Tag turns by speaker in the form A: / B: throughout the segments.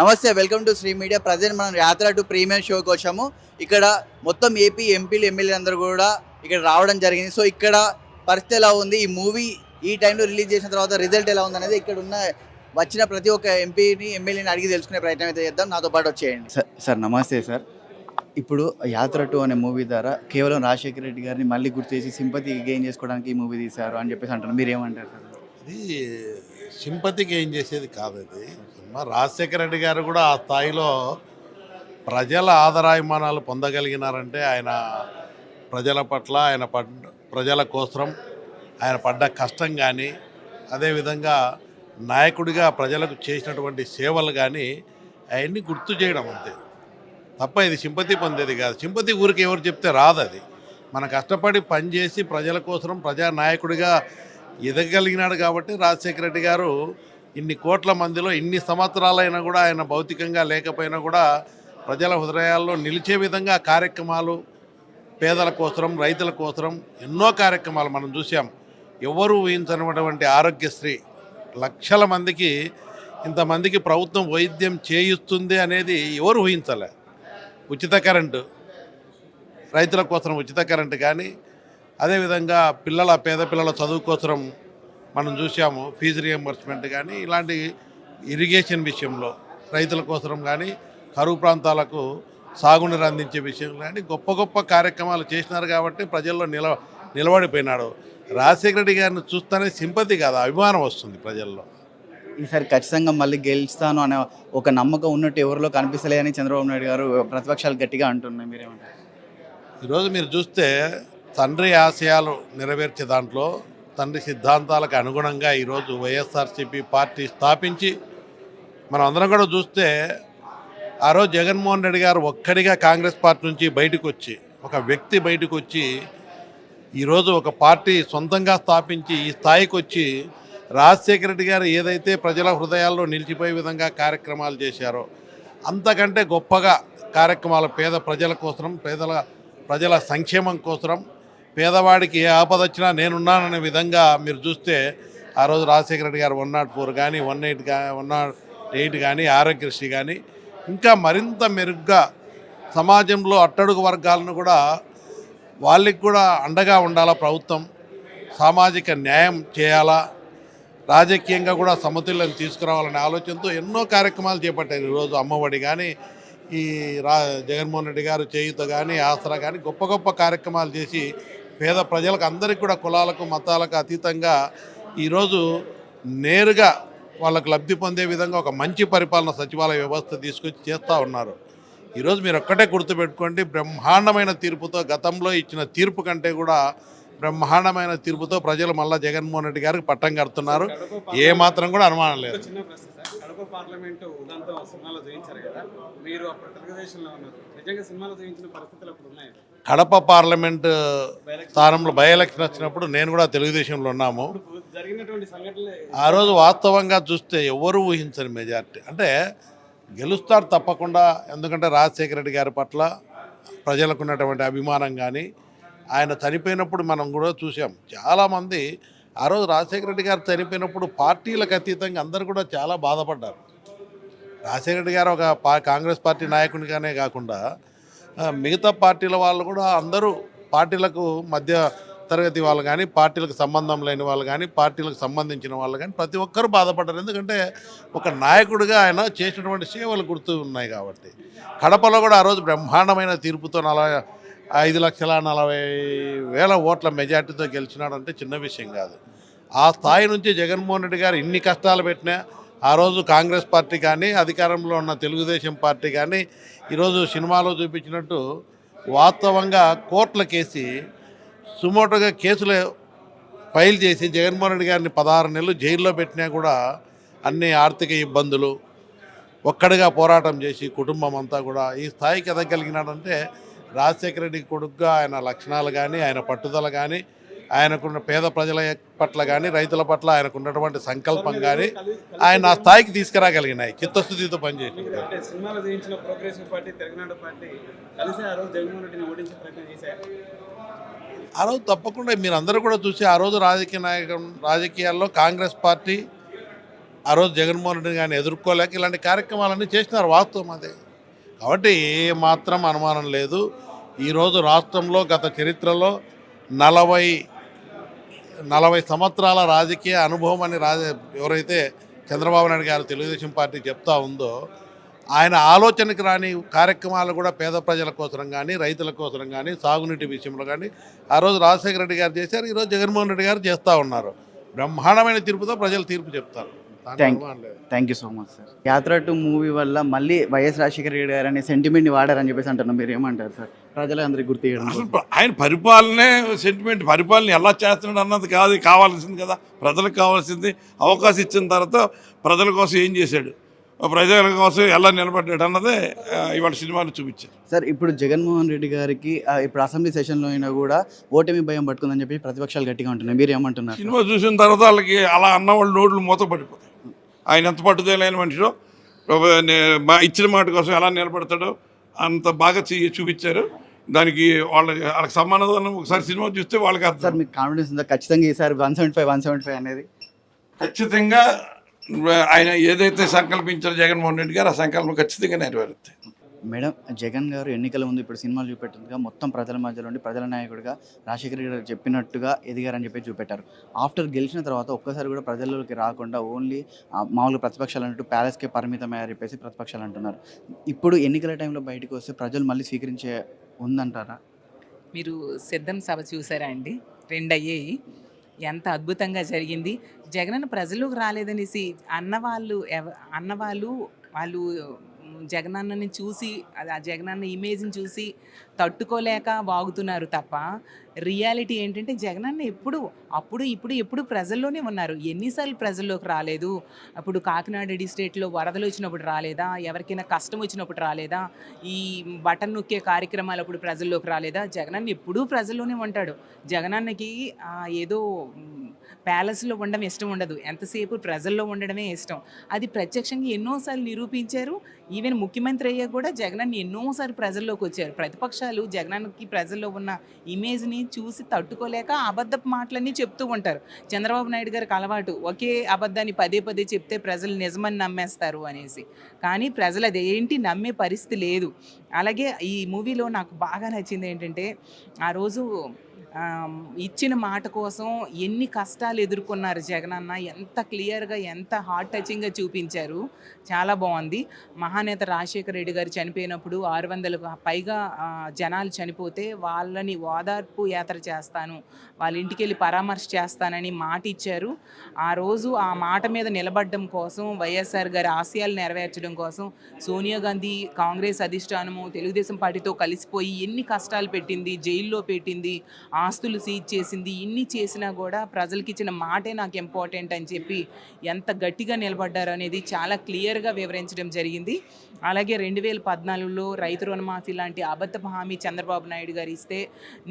A: నమస్తే welcome to Shri media. Present మనం Yatra to premier షోకి వచ్చాము. ఇక్కడ మొత్తం ఏపీ ఎంపీలు ఎమ్మెల్యే అందరూ కూడా ఇక్కడ రావడం జరిగింది. సో ఇక్కడ పరిస్థితి ఎలా ఉంది? ఈ మూవీ ఈ టైంలో రిలీజ్ చేసిన తర్వాత రిజల్ట్ ఎలా ఉంది అనేది ఇక్కడ ఉన్న వచ్చిన ప్రతి ఒక్క ఎంపీని ఎమ్మెల్యేని అడిగి తెలుసుకునే ప్రయత్నం అయితే చేద్దాం. నాతో పాటు వచ్చేయండి. సార్ సార్ నమస్తే సార్. ఇప్పుడు యాత్ర టూ అనే మూవీ ద్వారా కేవలం రాజశేఖర రెడ్డి గారిని మళ్ళీ గుర్తు చేసి సింపతి గెయిన్ చేసుకోవడానికి ఈ మూవీ తీశారు అని చెప్పేసి అంటారు మీరు ఏమంటారు సార్?
B: ఇది సింపతికి ఏం చేసేది కాదు అది. మా రాజశేఖర రెడ్డి గారు కూడా ఆ స్థాయిలో ప్రజల ఆదరాభిమానాలు పొందగలిగినారంటే ఆయన ప్రజల పట్ల ఆయన ప్రజల కోసం ఆయన పడ్డ కష్టం కానీ అదేవిధంగా నాయకుడిగా ప్రజలకు చేసినటువంటి సేవలు కానీ అవన్నీ గుర్తు చేయడం అంతే. తప్ప ఇది సింపతి పొందేది కాదు. సింపతి ఊరికి ఎవరు చెప్తే రాదు అది. మన కష్టపడి పనిచేసి ప్రజల కోసం ప్రజా నాయకుడిగా ఎదగలిగినాడు కాబట్టి రాజశేఖర రెడ్డి గారు ఇన్ని కోట్ల మందిలో ఇన్ని సంవత్సరాలైనా కూడా ఆయన భౌతికంగా లేకపోయినా కూడా ప్రజల హృదయాల్లో నిలిచే విధంగా కార్యక్రమాలు పేదల కోసరం రైతుల కోసరం ఎన్నో కార్యక్రమాలు మనం చూసాం ఎవరు ఊహించనటువంటి ఆరోగ్యశ్రీ? లక్షల మందికి ఇంతమందికి ప్రభుత్వం వైద్యం చేయిస్తుంది అనేది ఎవరు ఊహించలే. ఉచిత కరెంటు రైతుల కోసం ఉచిత కరెంటు కానీ అదేవిధంగా పిల్లల పేద పిల్లల చదువు కోసం మనం చూసాము ఫీజు రియంబర్స్మెంట్ కానీ ఇలాంటి ఇరిగేషన్ విషయంలో రైతుల కోసం కానీ కరువు ప్రాంతాలకు సాగునీరు అందించే విషయం కానీ గొప్ప గొప్ప కార్యక్రమాలు చేసినారు కాబట్టి ప్రజల్లో నిల నిలబడిపోయినాడు. రాజశేఖర రెడ్డి గారిని చూస్తేనే సింపతి కాదు అభిమానం వస్తుంది ప్రజల్లో.
A: ఈసారి ఖచ్చితంగా మళ్ళీ గెలుస్తాను అనే ఒక నమ్మకం ఉన్నట్టు ఎవరిలో కనిపిస్తలేదని చంద్రబాబు నాయుడు గారు ప్రతిపక్షాలు గట్టిగా అంటున్నాయి మీరేమంటారు?
B: ఈరోజు మీరు చూస్తే తండ్రి ఆశయాలు నెరవేర్చే దాంట్లో తండ్రి సిద్ధాంతాలకు అనుగుణంగా ఈరోజు వైఎస్ఆర్సీపీ పార్టీ స్థాపించి మనం అందరం కూడా చూస్తే ఆ రోజు జగన్మోహన్ రెడ్డి గారు ఒక్కడిగా కాంగ్రెస్ పార్టీ నుంచి బయటకు వచ్చి ఒక వ్యక్తి బయటకు వచ్చి ఈరోజు ఒక పార్టీ సొంతంగా స్థాపించి ఈ స్థాయికి వచ్చి రాజశేఖర రెడ్డి గారు ఏదైతే ప్రజల హృదయాల్లో నిలిచిపోయే విధంగా కార్యక్రమాలు చేశారో అంతకంటే గొప్పగా కార్యక్రమాలు పేద ప్రజల కోసం పేదల ప్రజల సంక్షేమం కోసం పేదవాడికి ఏ ఆపద వచ్చినా నేనున్నాననే విధంగా మీరు చూస్తే ఆ రోజు రాజశేఖర రెడ్డి గారు వన్ నాట్ ఫోర్ కానీ వన్ ఎయిట్ కా వన్ నాట్ ఎయిట్ కానీ ఆరోగ్యశ్రీ కానీ ఇంకా మరింత మెరుగ్గా సమాజంలో అట్టడుగు వర్గాలను కూడా వాళ్ళకి కూడా అండగా ఉండాలా ప్రభుత్వం సామాజిక న్యాయం చేయాలా రాజకీయంగా కూడా సమతుల్యం తీసుకురావాలనే ఆలోచనతో ఎన్నో కార్యక్రమాలు చేపట్టారు ఈరోజు అమ్మఒడి కానీ ఈ రా జగన్మోహన్ రెడ్డి గారు చేయుత కానీ ఆసరా కానీ గొప్ప గొప్ప కార్యక్రమాలు చేసి పేద ప్రజలకు అందరికీ కూడా కులాలకు మతాలకు అతీతంగా ఈరోజు నేరుగా వాళ్ళకు లబ్ధి పొందే విధంగా ఒక మంచి పరిపాలన సచివాలయ వ్యవస్థ తీసుకొచ్చి చేస్తూ ఉన్నారు. ఈరోజు మీరు ఒక్కటే గుర్తుపెట్టుకోండి బ్రహ్మాండమైన తీర్పుతో గతంలో ఇచ్చిన తీర్పు కంటే కూడా బ్రహ్మాండమైన తీర్పుతో ప్రజలు మళ్ళా జగన్మోహన్ రెడ్డి గారికి పట్టం కడుతున్నారు. ఏ మాత్రం కూడా అనుమానం లేదు.
C: సినిమాలో చూపించారు కదా మీరు ఉన్నారు. నిజంగా సినిమాలో చూపించిన పరిస్థితులు అప్పుడు ఉన్నాయి?
B: కడప పార్లమెంట్ స్థానంలో బై ఎలక్షన్ వచ్చినప్పుడు నేను కూడా తెలుగుదేశంలో ఉన్నాము. ఆ రోజు వాస్తవంగా చూస్తే ఎవరు ఊహించని మెజార్టీ అంటే గెలుస్తారు తప్పకుండా ఎందుకంటే రాజశేఖర రెడ్డి గారి పట్ల ప్రజలకు ఉన్నటువంటి అభిమానం కానీ ఆయన చనిపోయినప్పుడు మనం కూడా చూసాం చాలామంది ఆ రోజు రాజశేఖర రెడ్డి గారు చనిపోయినప్పుడు పార్టీలకు అతీతంగా అందరూ కూడా చాలా బాధపడ్డారు. రాజశేఖర రెడ్డి గారు ఒక పా కాంగ్రెస్ పార్టీ నాయకునిగానే కాకుండా మిగతా పార్టీల వాళ్ళు కూడా అందరూ పార్టీలకు మధ్య తరగతి వాళ్ళు కానీ పార్టీలకు సంబంధం లేని వాళ్ళు కానీ పార్టీలకు సంబంధించిన వాళ్ళు కానీ ప్రతి ఒక్కరూ బాధపడ్డారు ఎందుకంటే ఒక నాయకుడిగా ఆయన చేసినటువంటి సేవలు గుర్తు ఉన్నాయి కాబట్టి. కడపలో కూడా ఆ రోజు బ్రహ్మాండమైన తీర్పుతో నలభై ఐదు లక్షల నలభై వేల ఓట్ల మెజార్టీతో గెలిచినాడంటే చిన్న విషయం కాదు. ఆ స్థాయి నుంచి జగన్మోహన్ రెడ్డి గారు ఇన్ని కష్టాలు పెట్టినా ఆ రోజు కాంగ్రెస్ పార్టీ కానీ అధికారంలో ఉన్న తెలుగుదేశం పార్టీ కానీ ఈరోజు సినిమాలో చూపించినట్టు వాస్తవంగా కోర్టులకేసి సుమోటోగా కేసులు ఫైల్ చేసి జగన్మోహన్ రెడ్డి గారిని పదహారు నెలలు జైల్లో పెట్టినా కూడా అన్ని ఆర్థిక ఇబ్బందులు ఒక్కడిగా పోరాటం చేసి కుటుంబం అంతా కూడా ఈ స్థాయికి ఎదగలిగినాడంటే రాజశేఖర రెడ్డి కొడుకుగా ఆయన లక్షణాలు కానీ ఆయన పట్టుదల కానీ ఆయనకున్న పేద ప్రజల పట్ల కానీ రైతుల పట్ల ఆయనకున్నటువంటి సంకల్పం కానీ ఆయన ఆ స్థాయికి తీసుకురాగలిగినాయి. చిత్తశుద్ధితో పనిచేసి
C: ఆ రోజు
B: తప్పకుండా మీరు అందరూ కూడా చూసి ఆ రోజు రాజకీయ నాయకం రాజకీయాల్లో కాంగ్రెస్ పార్టీ ఆ రోజు జగన్మోహన్ రెడ్డి గారిని ఎదుర్కోలేక ఇలాంటి కార్యక్రమాలన్నీ చేసినారు వాస్తవం అదే. కాబట్టి ఏ మాత్రం అనుమానం లేదు. ఈరోజు రాష్ట్రంలో గత చరిత్రలో నలభై నలభై సంవత్సరాల రాజకీయ అనుభవం అని రాజ ఎవరైతే చంద్రబాబు నాయుడు గారు తెలుగుదేశం పార్టీ చెప్తా ఉందో ఆయన ఆలోచనకి రాని కార్యక్రమాలు కూడా పేద ప్రజల కోసం కానీ రైతుల కోసం కానీ సాగునీటి విషయంలో కానీ ఆ రోజు రాజశేఖర రెడ్డి గారు చేశారు ఈరోజు జగన్మోహన్ రెడ్డి గారు చేస్తూ ఉన్నారు. బ్రహ్మాండమైన తీర్పుతో ప్రజలు తీర్పు చెప్తారు.
D: Thank you so much sir Yatra two movie వల్ల మళ్ళీ వైఎస్ రాజశేఖర రెడ్డి గారు అనే సెంటిమెంట్ని వాడారని చెప్పేసి అంటున్నాం మీరు ఏమంటారు సార్ ప్రజలందరికీ గుర్తు చేయడం
E: ఆయన పరిపాలనే సెంటిమెంట్ పరిపాలన ఎలా చేస్తున్నాడు అన్నది కాదు కావాల్సింది కదా. ప్రజలకు కావాల్సింది అవకాశం ఇచ్చిన తర్వాత ప్రజల కోసం ఏం చేశాడు? ప్రజల కోసం ఎలా నిలబడ్డాడు అన్నదే ఇవాళ సినిమాలు చూపించారు.
D: సార్ ఇప్పుడు జగన్మోహన్ రెడ్డి గారికి ఇప్పుడు అసెంబ్లీ సెషన్లో అయినా కూడా ఓటమి భయం పట్టుకుందని చెప్పి ప్రతిపక్షాలు గట్టిగా ఉంటున్నాయి. మీరు ఏమంటున్నారు?
E: సినిమా చూసిన తర్వాత వాళ్ళకి అలా అన్న వాళ్ళ నోట్లు మూత పడిపోతాయి ఆయన ఎంత పట్టుదలైన మనిషిలో ఇచ్చిన మాట కోసం ఎలా నిలబడతాడో అంత బాగా చూపించారు. దానికి వాళ్ళకి వాళ్ళకి సమాధానం ఒకసారి సినిమా చూస్తే వాళ్ళకి
D: సార్
E: అర్థం
D: మీకు కాన్ఫిడెన్స్ ఉందా ఖచ్చితంగా ఈసారి one seventy five one seventy five అనేది.
E: ఖచ్చితంగా ఆయన ఏదైతే సంకల్పించారో జగన్మోహన్ రెడ్డి గారు ఆ సంకల్పం ఖచ్చితంగా నెరవేరుతాయి.
D: మేడం జగన్ గారు ఎన్నికల ముందు ఇప్పుడు సినిమాలు చూపెట్టిందిగా మొత్తం ప్రజల మధ్యలో ఉండి ప్రజల నాయకుడిగా రాజశేఖర గారు చెప్పినట్టుగా ఎదిగారని చెప్పి చూపెట్టారు. ఆఫ్టర్ గెలిచిన తర్వాత ఒక్కసారి కూడా ప్రజల్లోకి రాకుండా ఓన్లీ మామూలు ప్రతిపక్షాలు అంటూ ప్యాలెస్కే పరిమితమయ్యారు చెప్పేసి ప్రతిపక్షాలు అంటున్నారు. ఇప్పుడు ఎన్నికల టైంలో బయటకు వస్తే ప్రజలు మళ్ళీ స్వీకరించే ఉందంటారా?
F: మీరు సిద్ధం సభ చూసారా అండి? రెండు అయ్యాయి ఎంత అద్భుతంగా జరిగింది. జగన్ ప్రజలకు రాలేదనేసి అన్నవాళ్ళు ఎవ అన్నవాళ్ళు వాళ్ళు జగనన్నని చూసి అది ఆ జగనన్న ఇమేజ్ని చూసి తట్టుకోలేక వాగుతున్నారు తప్ప రియాలిటీ ఏంటంటే జగనన్న ఎప్పుడు అప్పుడు ఇప్పుడు ఎప్పుడు ప్రజల్లోనే ఉన్నారు. ఎన్నిసార్లు ప్రజల్లోకి రాలేదు. అప్పుడు కాకినాడ డిస్ట్రిక్ట్లో వరదలు వచ్చినప్పుడు రాలేదా? ఎవరికైనా కష్టం వచ్చినప్పుడు రాలేదా? ఈ బటన్ నొక్కే కార్యక్రమాలు అప్పుడు ప్రజల్లోకి రాలేదా? జగనన్న ఎప్పుడూ ప్రజల్లోనే ఉంటాడు. జగనన్నకి ఏదో ప్యాలెస్లో ఉండడం ఇష్టం ఉండదు. ఎంతసేపు ప్రజల్లో ఉండడమే ఇష్టం. అది ప్రత్యక్షంగా ఎన్నోసార్లు నిరూపించారు. ఈవెన్ ముఖ్యమంత్రి అయ్యా కూడా జగనన్న ఎన్నోసార్లు ప్రజల్లోకి వచ్చారు. ప్రతిపక్షాలు జగనానికి ప్రజల్లో ఉన్న ఇమేజ్ని చూసి తట్టుకోలేక అబద్ధపు మాటలన్నీ చెప్తూ ఉంటారు. చంద్రబాబు నాయుడు గారికి అలవాటు ఒకే అబద్ధాన్ని పదే పదే చెప్తే ప్రజలు నిజమని నమ్మేస్తారు అనేసి. కానీ ప్రజలు అదేంటి నమ్మే పరిస్థితి లేదు. అలాగే ఈ మూవీలో నాకు బాగా నచ్చింది ఏంటంటే ఆ రోజు ఇచ్చిన మాట కోసం ఎన్ని కష్టాలు ఎదుర్కొన్నారు జగనన్న. ఎంత క్లియర్గా ఎంత హార్ట్ టచింగ్గా చూపించారు. చాలా బాగుంది. మహానేత రాజశేఖర రెడ్డి గారు చనిపోయినప్పుడు ఆరు వందలకు పైగా జనాలు చనిపోతే వాళ్ళని ఓదార్పు యాత్ర చేస్తాను. వాళ్ళ ఇంటికి వెళ్ళి పరామర్శ చేస్తానని మాట ఇచ్చారు. ఆ రోజు ఆ మాట మీద నిలబడడం కోసం వైఎస్ఆర్ గారి ఆశయాలు నెరవేర్చడం కోసం సోనియా గాంధీ కాంగ్రెస్ అధిష్టానము తెలుగుదేశం పార్టీతో కలిసిపోయి ఎన్ని కష్టాలు పెట్టింది జైల్లో పెట్టింది ఆస్తులు సీజ్ చేసింది ఇన్ని చేసినా కూడా ప్రజలకి ఇచ్చిన మాటే నాకు ఇంపార్టెంట్ అని చెప్పి ఎంత గట్టిగా నిలబడ్డారు అనేది చాలా క్లియర్గా వివరించడం జరిగింది. అలాగే రెండు వేల పద్నాలుగులో రైతు రుణమాఫీ లాంటి అబద్ధపు హామీ చంద్రబాబు నాయుడు గారు ఇస్తే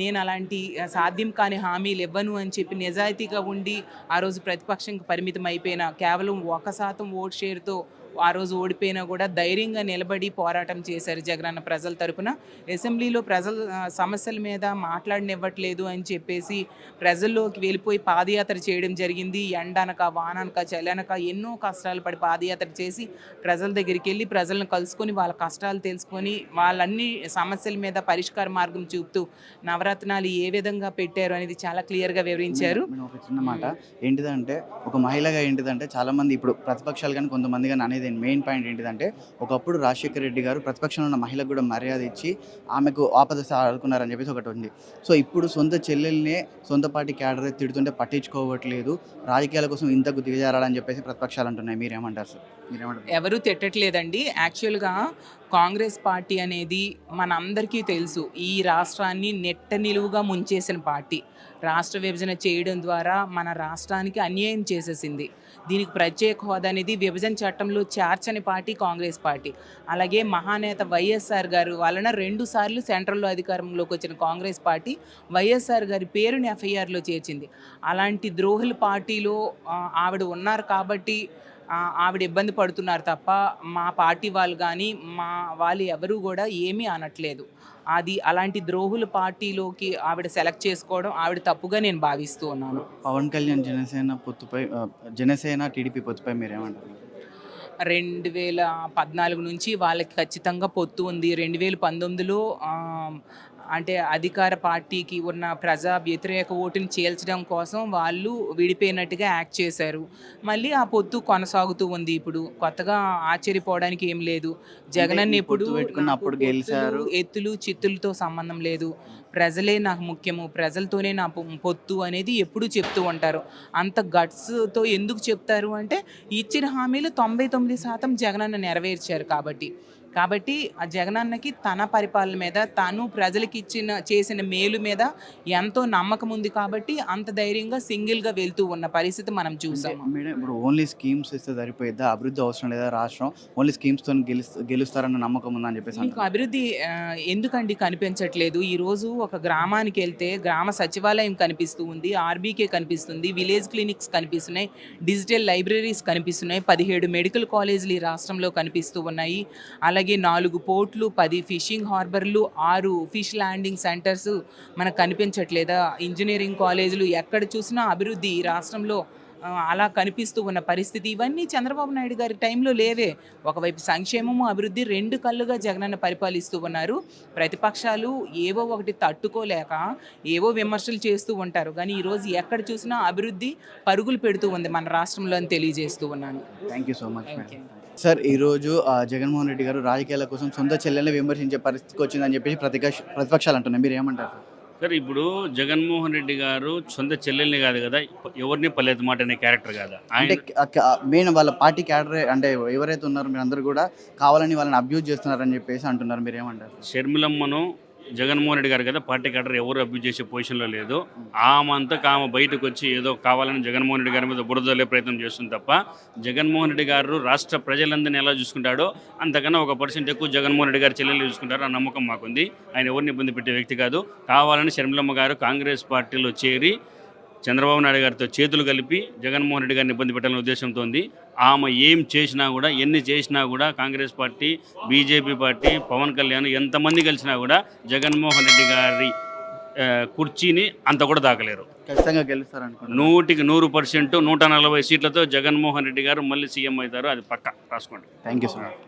F: నేను అలాంటి సాధ్యం కాని హామీలు ఇవ్వను అని చెప్పి నిజాయితీగా ఉండి ఆ రోజు ప్రతిపక్షంకి పరిమితం అయిపోయిన కేవలం ఒక శాతం ఓట్ షేర్తో ఆ రోజు ఓడిపోయినా కూడా ధైర్యంగా నిలబడి పోరాటం చేశారు జగనన్న ప్రజల తరపున. అసెంబ్లీలో ప్రజల సమస్యల మీద మాట్లాడనివ్వట్లేదు అని చెప్పేసి ప్రజల్లోకి వెళ్ళిపోయి పాదయాత్ర చేయడం జరిగింది. ఎండనక వాననక చలనక ఎన్నో కష్టాలు పడి పాదయాత్ర చేసి ప్రజల దగ్గరికి వెళ్ళి ప్రజలను కలుసుకొని వాళ్ళ కష్టాలు తెలుసుకొని వాళ్ళన్ని సమస్యల మీద పరిష్కార మార్గం చూపుతూ నవరత్నాలు ఏ విధంగా పెట్టారు అనేది చాలా క్లియర్గా వివరించారు.
D: ఒక చిన్న మాట. ఏంటిదంటే ఒక మహిళగా ఏంటిదంటే చాలా మంది ఇప్పుడు ప్రతిపక్షాలు కానీ కొంతమంది కానీ అనేది మెయిన్ పాయింట్ ఏంటిదంటే ఒకప్పుడు రాజశేఖర రెడ్డి గారు ప్రతిపక్షంలో ఉన్న మహిళకు కూడా మర్యాద ఇచ్చి ఆమెకు ఆపద ఆడుకున్నారని చెప్పేసి ఒకటి ఉంది. సో ఇప్పుడు సొంత చెల్లెల్నే సొంత పార్టీ క్యాడర్ తిడుతుంటే పట్టించుకోవట్లేదు. రాజకీయాల కోసం ఇంతకు దిగజారాలని చెప్పేసి ప్రతిపక్షాలు అంటున్నాయి. మీరేమంటారు సార్? మీరేమంటారు?
F: ఎవరు తిట్టట్లేదండి. యాక్చువల్గా కాంగ్రెస్ పార్టీ అనేది మనందరికీ తెలుసు. ఈ రాష్ట్రాన్ని నెట్ట నిలువుగా ముంచేసిన పార్టీ. రాష్ట్ర విభజన చేయడం ద్వారా మన రాష్ట్రానికి అన్యాయం చేసేసింది. దీనికి ప్రత్యేక హోదా అనేది విభజన చట్టంలో చేర్చని పార్టీ కాంగ్రెస్ పార్టీ. అలాగే మహానేత వైఎస్ఆర్ గారు వలన రెండు సార్లు సెంట్రల్లో అధికారంలోకి వచ్చిన కాంగ్రెస్ పార్టీ వైఎస్ఆర్ గారి పేరుని ఎఫ్ఐఆర్లో చేర్చింది. అలాంటి ద్రోహుల పార్టీలో ఆవిడ ఉన్నారు కాబట్టి ఆవిడ ఇబ్బంది పడుతున్నారు తప్ప మా పార్టీ వాళ్ళు కానీ మా వాళ్ళు ఎవరు కూడా ఏమీ అనట్లేదు. అది అలాంటి ద్రోహుల పార్టీలోకి ఆవిడ సెలెక్ట్ చేసుకోవడం ఆవిడ తప్పుగా నేను భావిస్తూ ఉన్నాను.
D: పవన్ కళ్యాణ్ జనసేన పొత్తుపై జనసేన టీడీపీ పొత్తుపై మీరేమంటారు?
F: రెండు వేల పద్నాలుగు నుంచి వాళ్ళకి ఖచ్చితంగా పొత్తు ఉంది. రెండు వేల పంతొమ్మిదిలో అంటే అధికార పార్టీకి ఉన్న ప్రజా వ్యతిరేక ఓటుని చీల్చడం కోసం వాళ్ళు విడిపోయినట్టుగా యాక్ట్ చేశారు. మళ్ళీ ఆ పొత్తు కొనసాగుతూ ఉంది ఇప్పుడు. కొత్తగా ఆశ్చర్యపోవడానికి ఏం లేదు. జగనన్న
D: ఈ
F: ఇప్పుడు. ఎత్తులు చిత్తులతో సంబంధం లేదు. ప్రజలే నాకు ముఖ్యము ప్రజలతోనే నా పొత్తు అనేది ఎప్పుడూ చెప్తూ ఉంటారు. అంత గట్స్తో ఎందుకు చెప్తారు అంటే ఇచ్చిన హామీలు తొంభై తొమ్మిది శాతం జగనన్న నెరవేర్చారు కాబట్టి. కాబట్టి ఆ జగనన్నకి తన పరిపాలన మీద తను ప్రజలకి ఇచ్చిన చేసిన మేలు మీద ఎంతో నమ్మకం ఉంది కాబట్టి అంత ధైర్యంగా సింగిల్గా వెళ్తూ ఉన్న పరిస్థితి మనం చూసాము
D: మేడం ఇప్పుడు ఓన్లీ స్కీమ్స్ ఇస్తే సరిపోయిద్దా? అభివృద్ధి అవసరం లేదా రాష్ట్రం? ఓన్లీ స్కీమ్స్తో గెలుస్త గెలుస్తారన్న నమ్మకం ఉందని చెప్పేసి
F: మీకు. అభివృద్ధి ఎందుకండి కనిపించట్లేదు? ఈ రోజు ఒక గ్రామానికి వెళ్తే గ్రామ సచివాలయం కనిపిస్తూ ఉంది ఆర్బీకే కనిపిస్తుంది విలేజ్ క్లినిక్స్ కనిపిస్తున్నాయి డిజిటల్ లైబ్రరీస్ కనిపిస్తున్నాయి పదిహేడు మెడికల్ కాలేజీలు ఈ రాష్ట్రంలో కనిపిస్తూ ఉన్నాయి. అలాగే నాలుగు పోర్ట్లు పది ఫిషింగ్ హార్బర్లు ఆరు ఫిష్ ల్యాండింగ్ సెంటర్స్ మనకు కనిపించట్లేదా? ఇంజనీరింగ్ కాలేజీలు ఎక్కడ చూసినా అభివృద్ధి ఈ రాష్ట్రంలో అలా కనిపిస్తూ ఉన్న పరిస్థితి. ఇవన్నీ చంద్రబాబు నాయుడు గారి టైంలో లేవే. ఒకవైపు సంక్షేమము అభివృద్ధి రెండు కళ్ళుగా జగనన్న పరిపాలిస్తూ ఉన్నారు. ప్రతిపక్షాలు ఏవో ఒకటి తట్టుకోలేక ఏవో విమర్శలు చేస్తూ ఉంటారు. కానీ ఈరోజు ఎక్కడ చూసినా అభివృద్ధి పరుగులు పెడుతూ ఉంది మన రాష్ట్రంలో అని తెలియజేస్తూ ఉన్నాను.
D: Thank you so much. Sir ఈరోజు జగన్మోహన్ రెడ్డి గారు రాజకీయాల కోసం సొంత చెల్లెల్ని విమర్శించే పరిస్థితికి వచ్చిందని చెప్పేసి ప్రతిపక్ష ప్రతిపక్షాలు అంటున్నాయి. మీరు ఏమంటారు? సార్?
G: సార్ ఇప్పుడు జగన్మోహన్ రెడ్డి గారు సొంత చెల్లెల్ని కాదు కదా ఎవరిని పల్లెత్తు మాట అనే క్యారెక్టర్ కాదా?
D: అంటే మెయిన్ వాళ్ళ పార్టీ క్యాడర్ అంటే ఎవరైతే ఉన్నారో మీరు అందరూ కూడా కావాలని వాళ్ళని అబ్యూజ్ చేస్తున్నారని చెప్పేసి అంటున్నారు. మీరు ఏమంటారు?
G: షర్మిలమ్మను జగన్మోహన్ రెడ్డి గారు కదా పార్టీ క్యాడర్ ఎవరు అబ్యూజ్ చేసే పొజిషన్లో లేదు. ఆమె ఆమె బయటకు వచ్చి ఏదో కావాలని జగన్మోహన్ రెడ్డి గారి మీద బురదలే ప్రయత్నం చేస్తుంది తప్ప జగన్మోహన్ రెడ్డి గారు రాష్ట్ర ప్రజలందరినీ ఎలా చూసుకుంటాడో అంతకన్నా ఒక పర్సెంట్ ఎక్కువ జగన్మోహన్ రెడ్డి గారు చెల్లెలు చూసుకుంటారు ఆ నమ్మకం మాకుంది. ఆయన ఎవరిని ఇబ్బంది పెట్టే వ్యక్తి కాదు. కావాలని షర్మిలమ్మ గారు కాంగ్రెస్ పార్టీలో చేరి చంద్రబాబు నాయుడు గారితో చేతులు కలిపి జగన్మోహన్ రెడ్డి గారిని ఇబ్బంది పెట్టాలనే ఉద్దేశంతో ఉంది. ఆమె ఏం చేసినా కూడా ఎన్ని చేసినా కూడా Congress party BJP party Pawan Kalyan ఎంతమంది కలిసినా కూడా జగన్మోహన్ రెడ్డి గారి కుర్చీని అంత కూడా దాకలేరు
D: ఖచ్చితంగా గెలుస్తారనుకుంటున్నారు
G: నూటికి నూరు పర్సెంట్ నూట నలభై సీట్లతో జగన్మోహన్ రెడ్డి గారు మళ్ళీ సీఎం అవుతారు. అది పక్క. రాసుకోండి.
D: Thank you so much.